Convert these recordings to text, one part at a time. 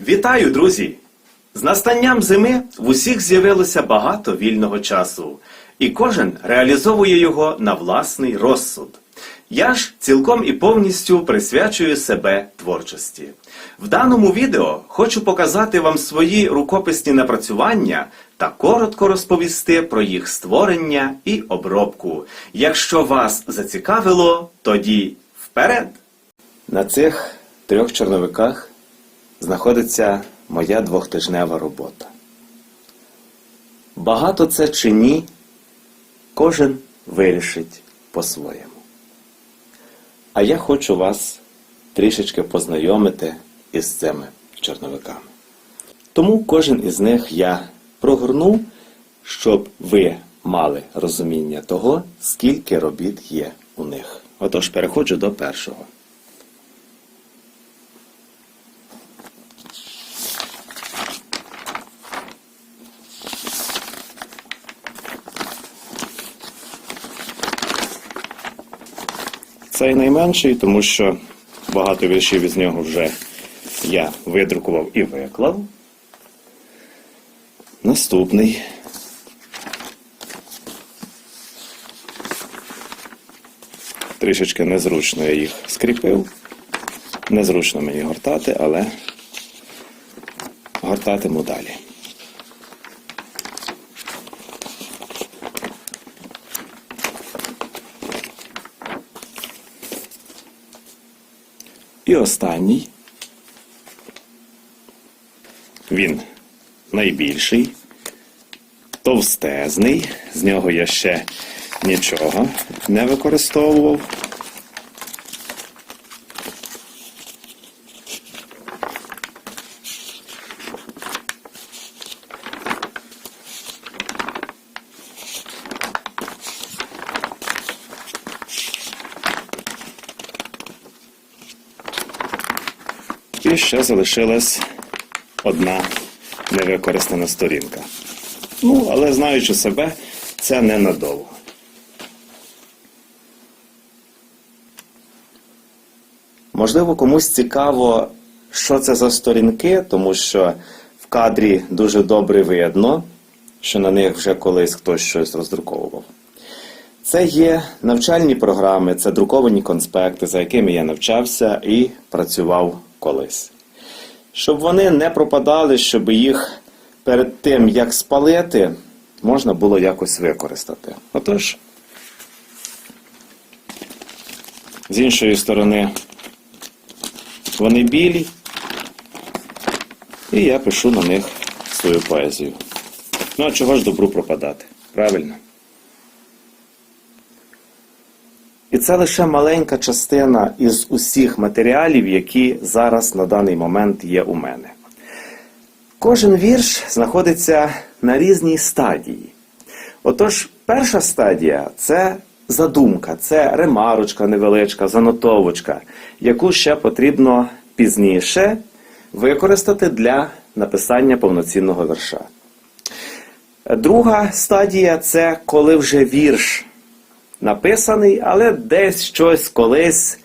Вітаю, друзі! З настанням зими в усіх з'явилося багато вільного часу, і кожен реалізовує його на власний розсуд. Я ж цілком і повністю присвячую себе творчості. В даному відео хочу показати вам свої рукописні напрацювання та коротко розповісти про їх створення і обробку. Якщо вас зацікавило, тоді вперед! На цих трьох чорновиках знаходиться моя двохтижнева робота. Багато це чи ні, кожен вирішить по-своєму. А я хочу вас трішечки познайомити із цими чорновиками. Тому кожен із них я прогорну, щоб ви мали розуміння того, скільки робіт є у них. Отож, переходжу до першого. Цей найменший, тому що багато віршів із нього вже я видрукував і виклав. Наступний. Трішечки незручно я їх скріпив. Незручно мені гортати, але гортатиму далі. І останній. Він найбільший, товстезний, з нього я ще нічого не використовував. І ще залишилась одна невикористана сторінка. Ну, але знаючи себе, це ненадовго. Можливо, комусь цікаво, що це за сторінки, тому що в кадрі дуже добре видно, що на них вже колись хтось щось роздруковував. Це є навчальні програми, це друковані конспекти, за якими я навчався і працював колись. Щоб вони не пропадали, щоб їх перед тим, як спалити, можна було якось використати. Отож, з іншої сторони, вони білі, і я пишу на них свою поезію. Ну а чого ж добру пропадати? Правильно? І це лише маленька частина із усіх матеріалів, які зараз на даний момент є у мене. Кожен вірш знаходиться на різній стадії. Отож, перша стадія це задумка, це ремарочка невеличка, занотовочка, яку ще потрібно пізніше використати для написання повноцінного вірша. Друга стадія це коли вже вірш написаний, але десь щось колись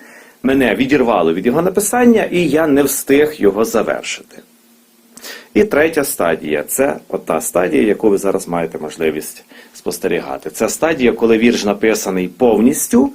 мене відірвало від його написання, і я не встиг його завершити. І третя стадія це ота стадія, яку ви зараз маєте можливість спостерігати. Це стадія, коли вірш написаний повністю,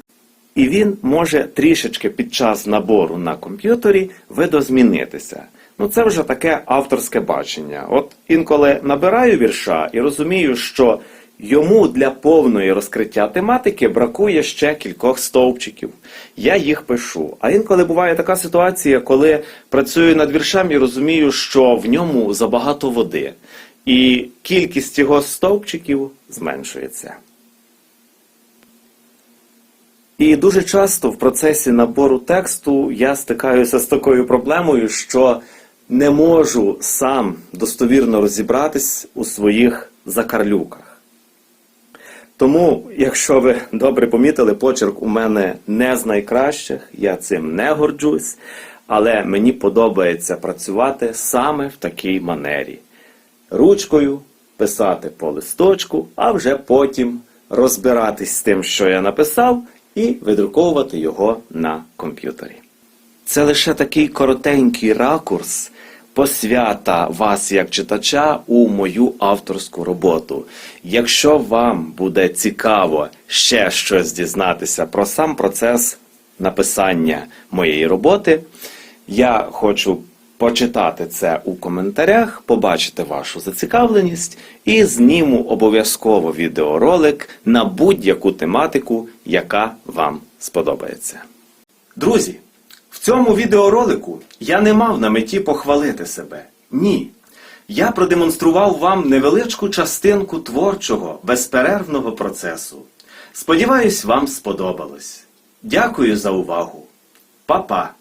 і він може трішечки під час набору на комп'ютері видозмінитися. Ну це вже таке авторське бачення. От інколи набираю вірша і розумію, що Йому для повної розкриття тематики бракує ще кількох стовпчиків. Я їх пишу. А інколи буває така ситуація, коли працюю над віршем і розумію, що в ньому забагато води, і кількість його стовпчиків зменшується. І дуже часто в процесі набору тексту я стикаюся з такою проблемою, що не можу сам достовірно розібратись у своїх закарлюках. Тому, якщо ви добре помітили, почерк у мене не з найкращих, я цим не горджусь, але мені подобається працювати саме в такій манері. Ручкою писати по листочку, а вже потім розбиратись з тим, що я написав, і видруковувати його на комп'ютері. Це лише такий коротенький ракурс посвята вас як читача у мою авторську роботу. Якщо вам буде цікаво ще щось дізнатися про сам процес написання моєї роботи, я хочу почитати це у коментарях, побачити вашу зацікавленість і зніму обов'язково відеоролик на будь-яку тематику, яка вам сподобається. Друзі, цьому відеоролику я не мав на меті похвалити себе. Ні. Я продемонстрував вам невеличку частинку творчого, безперервного процесу. Сподіваюсь, вам сподобалось. Дякую за увагу. Па-па!